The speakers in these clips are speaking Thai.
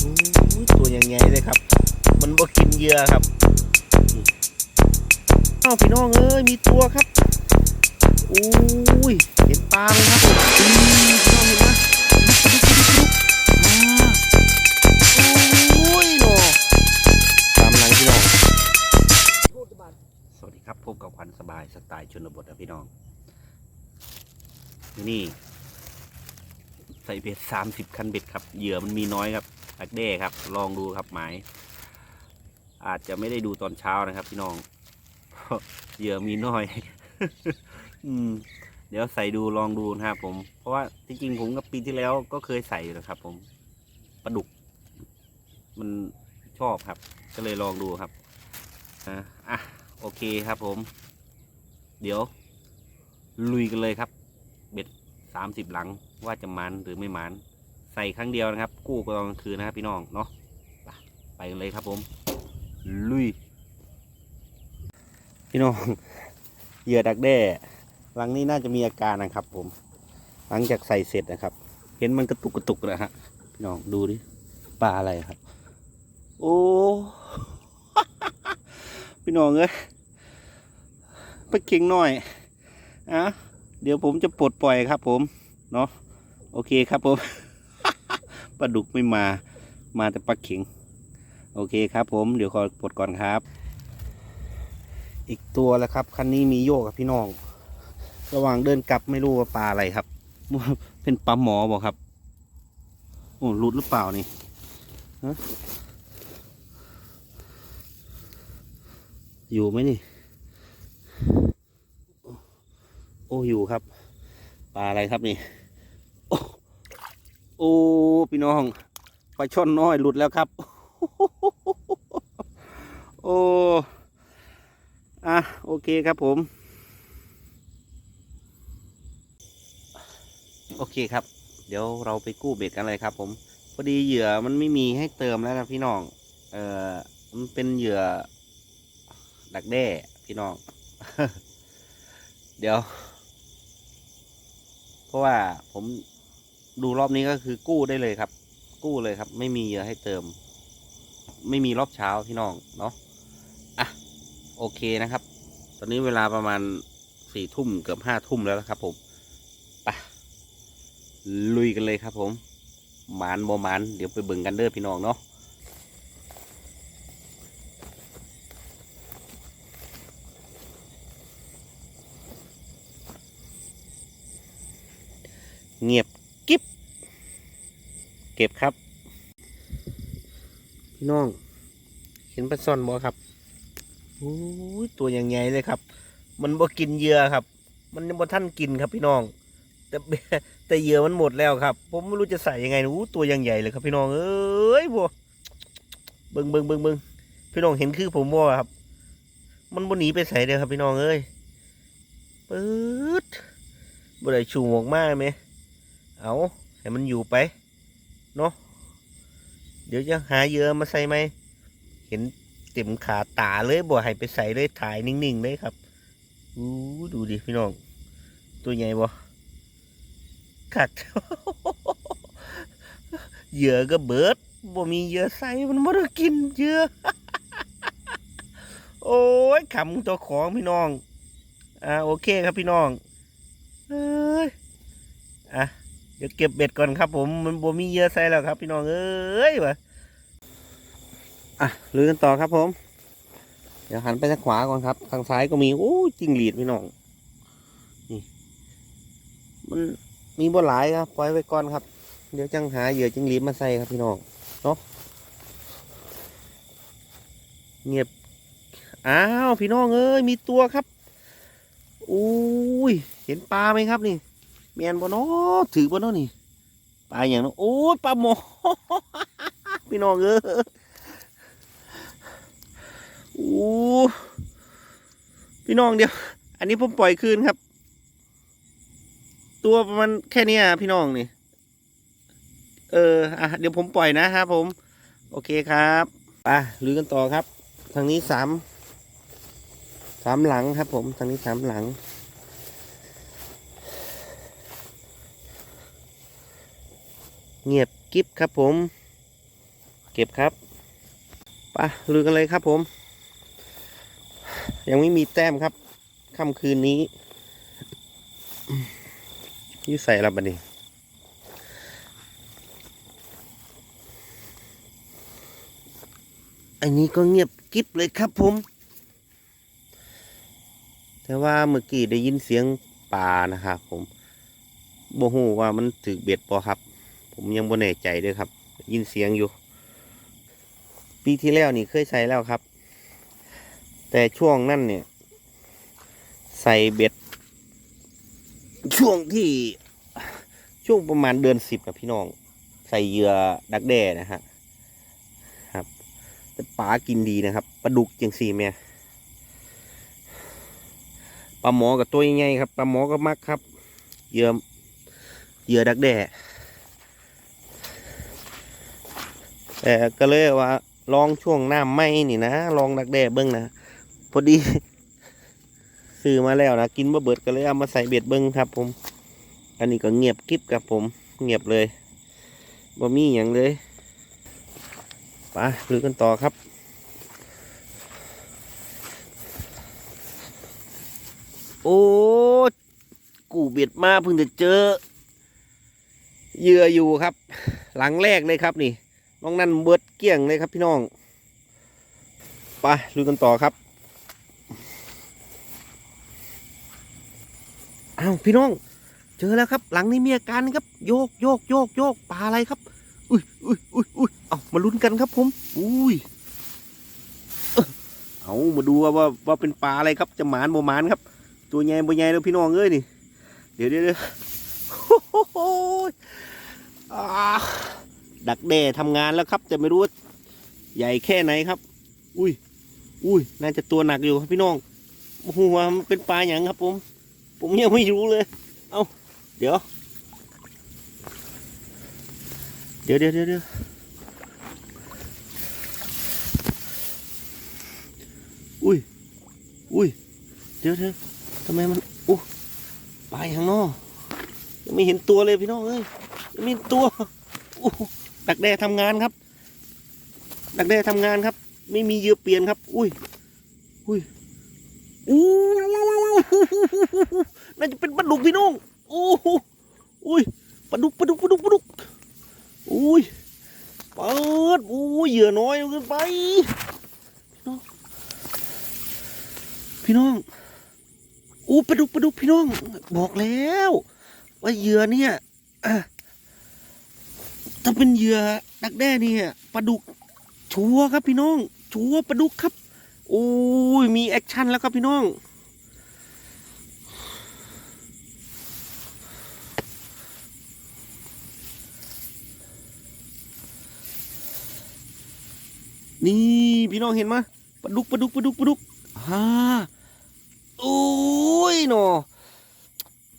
ตัวยังไงเลยครับ มันบ่กินเหยื่อครับเอ้าพี่น้องเอ้ยมีตัวครับอุ้ยเห็นปลาไหมครับพี่น้องเห็นไหมดุกดิกดิกดิกดิกอ่าโอ้ยโนตามหลังพี่น้องสวัสดีครับพบกับควันสบายสไตล์ชนบทนะพี่น้องที่นี่ใส่เบ็ดสามสิบคันเบ็ดครับ เหยื่อมันมีน้อยครับ ตักแด้ครับ ลองดูครับหมาย อาจจะไม่ได้ดูตอนเช้านะครับ พี่น้องเหยื่อมีน้อย อืม เดี๋ยวใส่ดูลองดูนะครับผม เพราะว่าจริงๆผมกับปีที่แล้วก็เคยใส่นะครับ ผมปลาดุก มันชอบครับ ก็เลยลองดูครับอะอะโอเคครับผม เดี๋ยว ลุยกันเลยครับ เบ็ดสามสิบหลังว่าจะมันหรือไม่มัน ใส่ครั้งเดียวนะครับ กู้ก็ตอนกลางคืนนะครับพี่น้องเนาะไปไปกันเลยครับผม ลุย พี่น้องเหยื่อดักแด้หลังนี้น่าจะมีอาการนะครับ ผม หลังจากใส่เสร็จนะครับ เห็นมันกระตุกกระตุกนะฮะพี่น้องดูดิปลาอะไรครับ โอ้พี่น้องเอ้ยไปเก่งหน่อยอะเดี๋ยวผมจะปลดปล่อยครับ ผมเนาะโอเคครับผม ปลาดุกไม่มามาแต่ปลาเข็ง โอเคครับผมเดี๋ยวขอปลดก่อนครับ อีกตัวแล้วครับ คันนี้มีโยกครับพี่น้อง ระหว่างเดินกลับไม่รู้ว่าปลาอะไรครับ เป็นปลาหมอบอกครับ โอ้หลุดหรือเปล่านี่อยู่ไหมนี่ โอ้อยู่ครับ ปลาอะไรครับนี่ โอ้พี่น้องปลาช่อนน้อยหลุดแล้วครับ โอ้อะโอเคครับผม โอเคครับ เดี๋ยวเราไปกู้เบ็ดกันเลยครับ ผมพอดีเหยื่อมันไม่มีให้เติมแล้วนะพี่น้องเออมันเป็นเหยื่อ ดักแด้พี่น้อง เดี๋ยว เพราะว่าผม ดูรอบนี้ก็คือกู้ได้เลยครับ กู้เลยครับ ไม่มีเยอะให้เติม ไม่มีรอบเช้าพี่น้องเนาะอะโอเคนะครับ ตอนนี้เวลาประมาณสี่ทุ่มเกือบห้าทุ่มแล้วนะครับ ผมไปลุยกันเลยครับ ผมหมานบอมานเดี๋ยวไปเบิ่งกันเด้อพี่น้องเนาะ เงียบกิ๊บ เก็บครับ พี่น้อง เห็นปลาซ่อนบ่ครับโอ้ยตัวอย่างใหญ่เลยครับ มันบ่กินเหยื่อครับ มันยังบ่ท่านกินครับพี่น้อง แต่แต่เหยื่อมันหมดแล้วครับ ผมไม่รู้จะใส่ยังไงอู้ตัวอย่างใหญ่เลยครับ พี่น้องเอ้ยบัวเบิ่งเบิ่งเบิ่งเบิ่งพี่น้องเห็นคือผมบ่ครับ มันบ่หนีไปใส่เลยครับพี่น้องเอ้ยปื๊ดบ่ได้ชูออกมาไหมเอาให้มันอยู่ไป เนาะเดี๋ยวจะหาเยื่อมาใส่ไหมเห็นเต็มขาตาเลยบ่ให้ไปใส่เลยถ่ายนิ่งๆเลยครับอู้ดูดิพี่น้อง ตัวใหญ่บ่ขัดเหยื่อก็เบิดบ่มีเหยื่อใส่มันบ่ได้กินเหยื่อโอ้ยขำตัวของพี่น้อง อ่าโอเคครับพี่น้องเอ้ยอะ เดี๋ยวเก็บเบ็ดก่อนครับ ผมมันบ่มีเยื่อใส่แล้วครับ พี่น้องเอ้ยวะอะลุยกันต่อครับผม เดี๋ยวหันไปทางขวาก่อนครับ ทางซ้ายก็มีโอ้จิงหรีดพี่น้องนี่มันมีบ่หลายครับปล่อยไว้ก่อนครับ เดี๋ยวจังหาเหยื่อจิงหรีดมาใส่ครับพี่น้องเนาะเงียบอ้าวพี่น้องเอ้ยมีตัวครับอุ้ยเห็นปลาไหมครับนี่ แมนบ่เนาะถือบ่เนาะนี่ปลาอย่างเนาะโอ้ยปลาหมอพี่น้องเออโอ้พี่น้องเดียว อันนี้ผมปล่อยคืนครับ ตัวประมาณแค่นี้พี่น้องนี่ เอออะเดี๋ยวผมปล่อยนะครับผม โอเคครับไปลุยกันต่อครับ ทางนี้สามสามหลังครับผม ทางนี้สามหลัง เงียบกิ๊บครับผม เก็บครับปะลุยกันเลยครับผม ยังไม่มีแต้มครับค่ำคืนนี้ยี่ใส่ละบัดนี้อันนี้ก็เงียบกิ๊บเลยครับผม แต่ว่าเมื่อกี้ได้ยินเสียงป่านะครับผมโบหูว่ามันถึกเบ็ดปอครับ ผมยังบ่แน่ใจด้วยครับ ยินเสียงอยู่ ปีที่แล้วนี่เคยใส่แล้วครับ แต่ช่วงนั้นเนี่ย ใส่เบ็ด ช่วงที่ช่วงประมาณเดือนสิบกับพี่น้อง ใส่เหยื่อดักแด้นะฮะครับ แต่ปลากินดีนะครับปลาดุกจังสี่แม่ปลาหมอกับตัวใหญ่ครับปลาหมอก็มักครับ เหยื่อเหยื่อดักแด้ แต่ก็เลยว่าลองช่วงหน้าไม่นี่นะลองดักแด้เบิ้งนะพอดีซื้อมาแล้วนะกินบะเบิดก็เลยเอามาใส่เบ็ดเบิ้งครับ ผม อันนี้ก็เงียบกริบครับผม เงียบเลยบ่มีอย่างเลยไปลุยกันต่อครับโอ้กูเบ็ดมาเพิ่งจะเจอ เยื่ออยู่ครับ หลังแรกเลยครับนี่ น้องนั่นเบิดเกี้ยงเลยครับพี่น้องไปลุยกันต่อครับอ้าวพี่น้อง เจอแล้วครับ หลังนี้มีอาการครับ โยกโยกโยกโยกปลาอะไรครับ อุ้ยอุ้ยอุ้ยอุ้ยเอามาลุ้นกันครับผม อุ้ยเอามาดูว่าว่าว่าเป็นปลาอะไรครับ จะหมานโมหมานครับ ตัวใหญ่บ่ใหญ่แล้วพี่น้องเอ้ยนี่ เดี๋ยวเดี๋ยวเดี๋ยวโอ้โห ดักแด้ทำงานแล้วครับ แต่ไม่รู้ว่าใหญ่แค่ไหนครับ อุ้ย อุ้ย น่าจะตัวหนักอยู่ครับพี่น้องโอ้โหว่ามันเป็นปลาอย่างครับผม ผมยังไม่รู้เลย เอาเดี๋ยว เดี๋ยวเดี๋ยวเดี๋ยวเดี๋ยวอุ้ย อุ้ย เดี๋ยวเดี๋ยวทำไมมันอู้ไปข้างนอกยังไม่เห็นตัวเลยพี่น้องเอ้ยยังไม่เห็นตัวอู้ ดักแด้ทำงานครับ ดักแด้ทำงานครับ ไม่มีเหยื่อเปลี่ยนครับ อุ้ย อุ้ยอู้น่าจะเป็นปลาดุกพี่น้องโอ้โหอุ้ยปลาดุกปลาดุกปลาดุกปลาดุกอุ้ยเปิดอู้ยเหยื่อน้อยเกินไปพี่น้องอู้ปลาดุกปลาดุกพี่น้อง บอกแล้ว ว่าเหยื่อเนี่ยอะ ถ้าเป็นเหยื่อดักแด้นี่ปลาดุกชัวครับพี่น้อง ชัวปลาดุกครับ โอ้ยมีแอคชั่นแล้วครับพี่น้อง นี่พี่น้องเห็นไหมปลาดุกปลาดุกปลาดุกปลาดุกฮ่าโอ้ยหนอ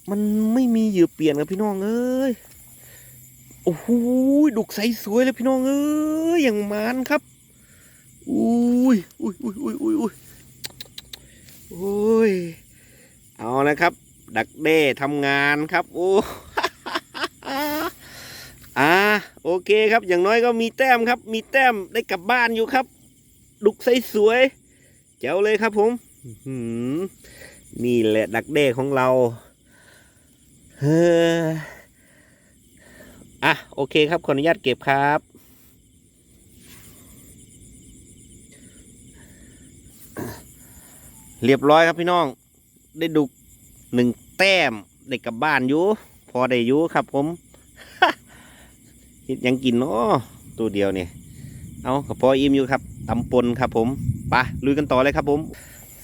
มันไม่มีเหยื่อเปลี่ยนครับพี่น้องเอ้ย โอ้โหดุกใสสวยเลยพี่น้องเอ้ยอย่างมานครับอุ้ยอุ้ยอุ้ยอุ้ยอุ้ยอุ้ยโอ้ยเอานะครับ ดักเด้ทำงานครับโอ้อ่าโอเคครับ อย่างน้อยก็มีแต้มครับ มีแต้มได้กลับบ้านอยู่ครับ ดุกใสสวยแจ๋วเลยครับผมนี่แหละดักเด้ของเราเฮ้อ อะโอเคครับขออนุญาตเก็บครับเรียบร้อยครับพี่น้อง ได้ดุกหนึ่งแต้มได้กลับบ้านอยู่พอได้อยู่ครับผมยังกินเนาะตัวเดียวเนี่ยเอากับพออิ่มอยู่ครับตำปนครับ ผมปะลุยกันต่อเลยครับผม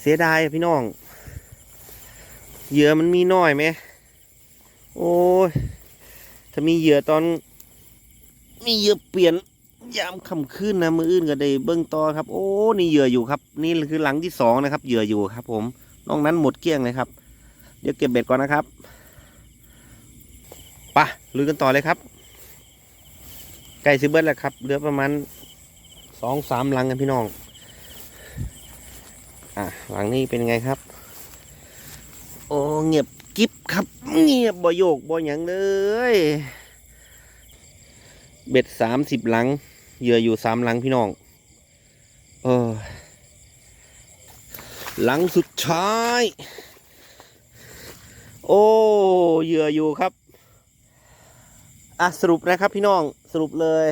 เสียดายพี่น้อง เหยื่อมันมีน้อยไหมโอ้ย ถ้ามีเหยื่อตอน มีเหยื่อเปลี่ยนยามค่ำคืนนะมืออื่นก็ได้เบิ้องต่อครับ โอ้นี่เหยื่ออยู่ครับ นี่คือหลังที่สองนะครับเหยื่ออยู่ครับ ผมนอกนั้นหมดเกลี้ยงเลยครับ เดี๋ยวเก็บเบ็ดก่อนนะครับปะลุยกันต่อเลยครับใกล้ซิเบิร์แล้วครับเหลือประมาณสองสามหลังกันพี่น้อง อะหลังนี้เป็นไงครับ โอ้เงียบ กิ๊บครับเงียบบ่โยกบ่หยังเลย เบ็ดสามสิบหลัง เหยื่ออยู่สามหลังพี่น้อง เออ หลังสุดท้าย โอ้เหยื่ออยู่ครับ อะสรุปนะครับพี่น้องสรุปเลย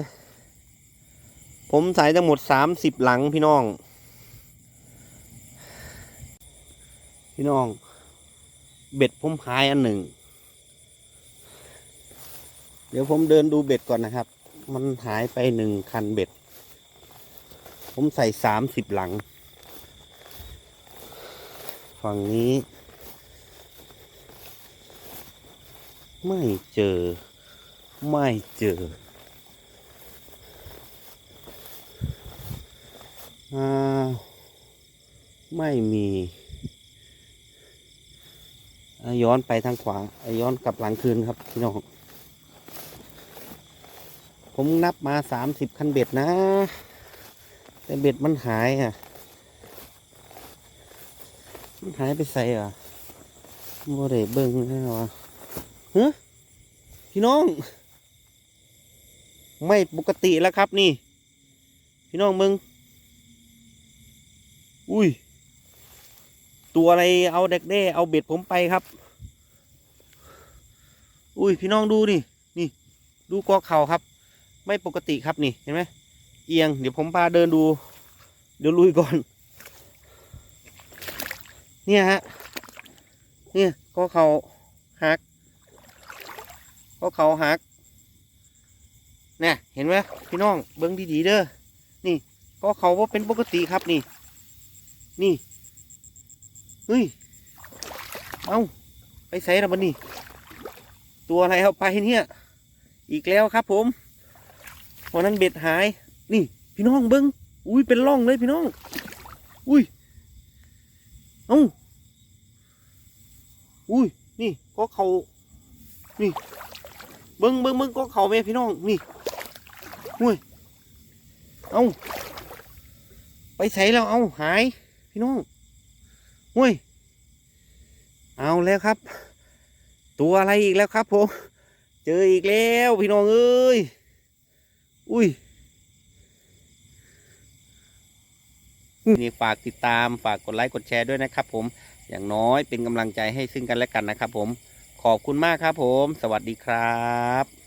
ผมใส่ทั้งหมดสามสิบหลังพี่น้อง พี่น้อง เบ็ดผมหายอันหนึ่ง เดี๋ยวผมเดินดูเบ็ดก่อนนะครับ มันหายไปหนึ่งคันเบ็ด ผมใส่สามสิบหลัง ฝั่งนี้ ไม่เจอ ไม่เจอไม่มี ย้อนไปทางขวา ย้อนกลับหลังคืนครับพี่น้อง ผมนับมาสามสิบคันเบ็ดนะ แต่เบ็ดมันหายอะ มันหายไปใส่อะโมเดเบิ้งแน่วะเฮ้พี่น้อง ไม่ปกติแล้วครับนี่ พี่น้องมึง อุ้ย ตัวอะไรเอาเด็กเด้เอาเบ็ดผมไปครับ อุ้ยพี่น้องดูนี่นี่ ดูกอเข่าครับ ไม่ปกติครับนี่เห็นไหมเอียงเดี๋ยวผมพาเดินดู เดี๋ยวลุยก่อน เนี่ยฮะเนี่ยก็เขาหักก็เขาหักเนี่ยเห็นไหมพี่น้องเบิ้งดีๆเด้อนี่ก็เขาว่าเป็นปกติครับนี่ นี่ เฮ้ย เอาไปใส่แล้วมันนี่ ตัวอะไรเอาไปเนี่ย อีกแล้วครับผมวันนั้นเบ็ดหาย นี่ พี่น้องเบิ้งอุ้ย เป็นร่องเลยพี่น้อง อุ้ย เอาอุ้ย นี่ก็เขานี่ เบิ้งเบิ้งเบิ้งก็เขาแม่พี่น้อง นี่ อุ้ย เอาไปใส่แล้ว เอาหาย พี่น้อง อุ้ย เอาแล้วครับ ตัวอะไรอีกแล้วครับผม เจออีกแล้วพี่น้องเอ้ย อุ้ยนี่ฝากติดตามฝากกดไลค์กดแชร์ด้วยนะครับผม อย่างน้อยเป็นกำลังใจให้ซึ่งกันและกันนะครับผม ขอบคุณมากครับผม สวัสดีครับ